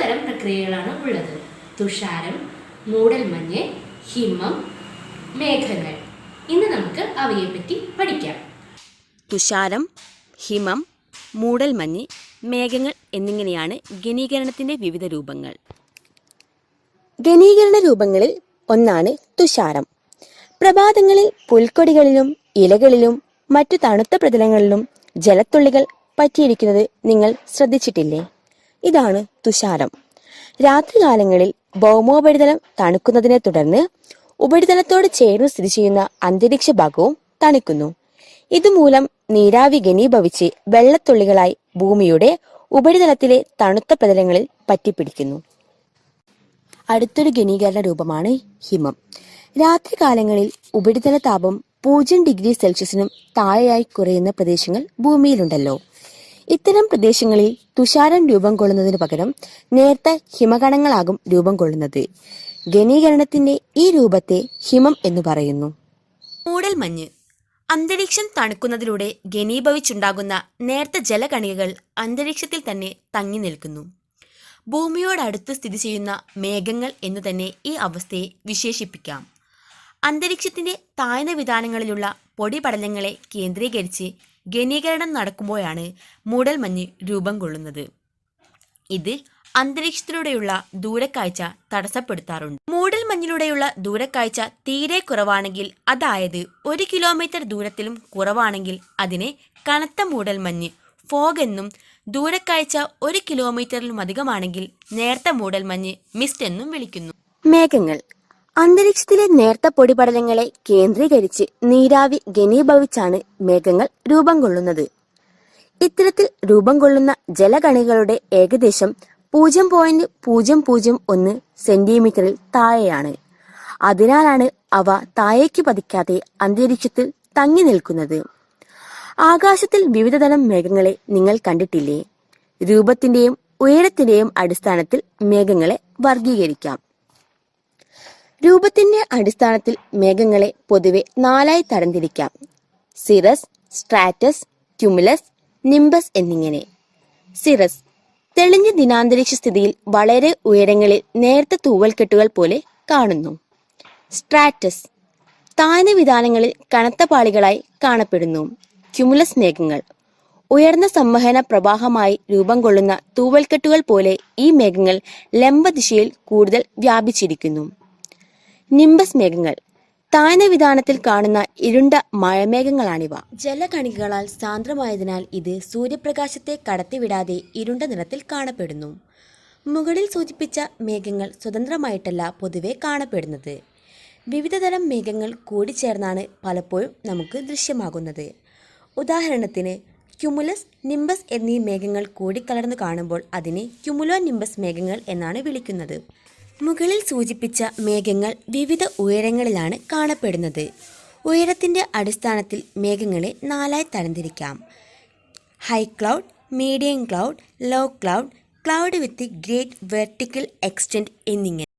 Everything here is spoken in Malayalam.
തരം പ്രക്രിയകളാണ് ഉള്ളത്. തുഷാരം മൂടൽമഞ്ഞ് ഹിമം മേഘങ്ങൾ. ഇന്ന് നമുക്ക് അവയെപ്പറ്റി പഠിക്കാം. തുഷാരം ഹിമം മൂടൽമഞ്ഞ് മേഘങ്ങൾ എന്നിങ്ങനെയാണ് ഘനീകരണത്തിന്റെ വിവിധ രൂപങ്ങൾ. ഘനീകരണ രൂപങ്ങളിൽ ഒന്നാണ് തുഷാരം. പ്രഭാതങ്ങളിൽ പുൽക്കൊടികളിലും ഇലകളിലും മറ്റു തണുത്ത പ്രതലങ്ങളിലും ജലത്തുള്ളികൾ പറ്റിയിരിക്കുന്നത് നിങ്ങൾ ശ്രദ്ധിച്ചിട്ടില്ലേ? ഇതാണ് തുഷാരം. രാത്രികാലങ്ങളിൽ ഭൗമോപരിതലം തണുക്കുന്നതിനെ തുടർന്ന് ഉപരിതലത്തോട് ചേർന്ന് സ്ഥിതി ചെയ്യുന്ന അന്തരീക്ഷ ഭാഗവും തണുക്കുന്നു. ഇതുമൂലം നീരാവി ഘനീഭവിച്ച് വെള്ളത്തുള്ളികളായി ഭൂമിയുടെ ഉപരിതലത്തിലെ തണുത്ത പ്രതലങ്ങളിൽ പറ്റിപ്പിടിക്കുന്നു. അടുത്തൊരു ഘനീകരണ രൂപമാണ് ഹിമം. രാത്രികാലങ്ങളിൽ ഉപരിതല താപം പൂജ്യം ഡിഗ്രി സെൽഷ്യസിനും താഴെയായി കുറയുന്ന പ്രദേശങ്ങൾ ഭൂമിയിലുണ്ടല്ലോ. ഇത്തരം പ്രദേശങ്ങളിൽ തുഷാരം രൂപം കൊള്ളുന്നതിന് പകരം നേർത്ത ഹിമകണങ്ങളാകും രൂപം കൊള്ളുന്നത്. ഘനീകരണത്തിന്റെ ഈ രൂപത്തെ ഹിമം എന്ന് പറയുന്നു. മൂടൽ മഞ്ഞ് അന്തരീക്ഷം തണുക്കുന്നതിലൂടെ ഘനീഭവിച്ചുണ്ടാകുന്ന നേർത്ത ജലകണികകൾ അന്തരീക്ഷത്തിൽ തന്നെ തങ്ങി നിൽക്കുന്നു. ഭൂമിയോടടുത്ത് സ്ഥിതി ചെയ്യുന്ന മേഘങ്ങൾ എന്ന് തന്നെ ഈ അവസ്ഥയെ വിശേഷിപ്പിക്കാം. അന്തരീക്ഷത്തിന്റെ താഴ്ന്ന വിധാനങ്ങളിലുള്ള പൊടിപടലങ്ങളെ കേന്ദ്രീകരിച്ച് ഘനീകരണം നടക്കുമ്പോഴാണ് മൂടൽമഞ്ഞ് രൂപം കൊള്ളുന്നത്. ഇത് അന്തരീക്ഷത്തിലൂടെയുള്ള ദൂരക്കാഴ്ച തടസ്സപ്പെടുത്താറുണ്ട്. മൂടൽമഞ്ഞിലൂടെയുള്ള ദൂരക്കാഴ്ച തീരെ കുറവാണെങ്കിൽ അതായത് ഒരു കിലോമീറ്റർ ദൂരത്തിലും കുറവാണെങ്കിൽ അതിനെ കനത്ത മൂടൽമഞ്ഞ് ഫോഗ് എന്നും ദൂരക്കാഴ്ച ഒരു കിലോമീറ്ററിലും അധികമാണെങ്കിൽ നേർത്ത മൂടൽമഞ്ഞ് മിസ്റ്റ് എന്നും വിളിക്കുന്നു. മേഘങ്ങൾ അന്തരീക്ഷത്തിലെ നേർത്ത പൊടിപടലങ്ങളെ കേന്ദ്രീകരിച്ച് നീരാവി ഘനീഭവിച്ചാണ് മേഘങ്ങൾ രൂപം കൊള്ളുന്നത്. ഇത്തരത്തിൽ രൂപം കൊള്ളുന്ന ജലകണികളുടെ ഏകദേശം പൂജ്യം പോയിന്റ് പൂജ്യം പൂജ്യം ഒന്ന് സെന്റിമീറ്ററിൽ താഴെയാണ്. അതിനാലാണ് അവ താഴേക്ക് പതിക്കാതെ അന്തരീക്ഷത്തിൽ തങ്ങി നിൽക്കുന്നത്. ആകാശത്തിൽ വിവിധതരം മേഘങ്ങളെ നിങ്ങൾ കണ്ടിട്ടില്ലേ? രൂപത്തിന്റെയും ഉയരത്തിന്റെയും അടിസ്ഥാനത്തിൽ മേഘങ്ങളെ വർഗീകരിക്കാം രൂപത്തിന്റെ അടിസ്ഥാനത്തിൽ മേഘങ്ങളെ പൊതുവെ നാലായി തരംതിരിക്കാം. സിറസ് സ്ട്രാറ്റസ് ക്യുമുലസ് നിംബസ് എന്നിങ്ങനെ. സിറസ് തെളിഞ്ഞ ദിനാന്തരീക്ഷ സ്ഥിതിയിൽ വളരെ ഉയരങ്ങളിൽ നേർത്ത തൂവൽക്കെട്ടുകൾ പോലെ കാണുന്നു. സ്ട്രാറ്റസ് താഴ്ന്ന വിധാനങ്ങളിൽ കനത്ത പാളികളായി കാണപ്പെടുന്നു. ക്യുമുലസ് മേഘങ്ങൾ ഉയർന്ന സംവഹന പ്രവാഹമായി രൂപം കൊള്ളുന്ന തൂവൽക്കെട്ടുകൾ പോലെ ഈ മേഘങ്ങൾ ലംബദിശയിൽ കൂടുതൽ വ്യാപിച്ചിരിക്കുന്നു. നിംബസ് മേഘങ്ങൾ. താഴ്ന്ന വിധാനത്തിൽ കാണുന്ന ഇരുണ്ട മഴമേഘങ്ങളാണിവ. ജലകണികകളാൽ സാന്ദ്രമായതിനാൽ ഇത് സൂര്യപ്രകാശത്തെ കടത്തിവിടാതെ ഇരുണ്ട നിറത്തിൽ കാണപ്പെടുന്നു. മുകളിൽ സൂചിപ്പിച്ച മേഘങ്ങൾ സ്വതന്ത്രമായിട്ടല്ല പൊതുവെ കാണപ്പെടുന്നത്. വിവിധതരം മേഘങ്ങൾ കൂടിച്ചേർന്നാണ് പലപ്പോഴും നമുക്ക് ദൃശ്യമാകുന്നത്. ഉദാഹരണത്തിന് ക്യുമുലസ് നിംബസ് എന്നീ മേഘങ്ങൾ കൂടിക്കലർന്നു കാണുമ്പോൾ അതിനെ ക്യുമുലോ നിംബസ് മേഘങ്ങൾ എന്നാണ് വിളിക്കുന്നത്. മുകളിൽ സൂചിപ്പിച്ച മേഘങ്ങൾ വിവിധ ഉയരങ്ങളിലാണ് കാണപ്പെടുന്നത്. ഉയരത്തിന്റെ അടിസ്ഥാനത്തിൽ മേഘങ്ങളെ നാലായി തരംതിരിക്കാം. High cloud medium cloud low cloud cloud with great vertical extent എന്നിങ്ങനെ.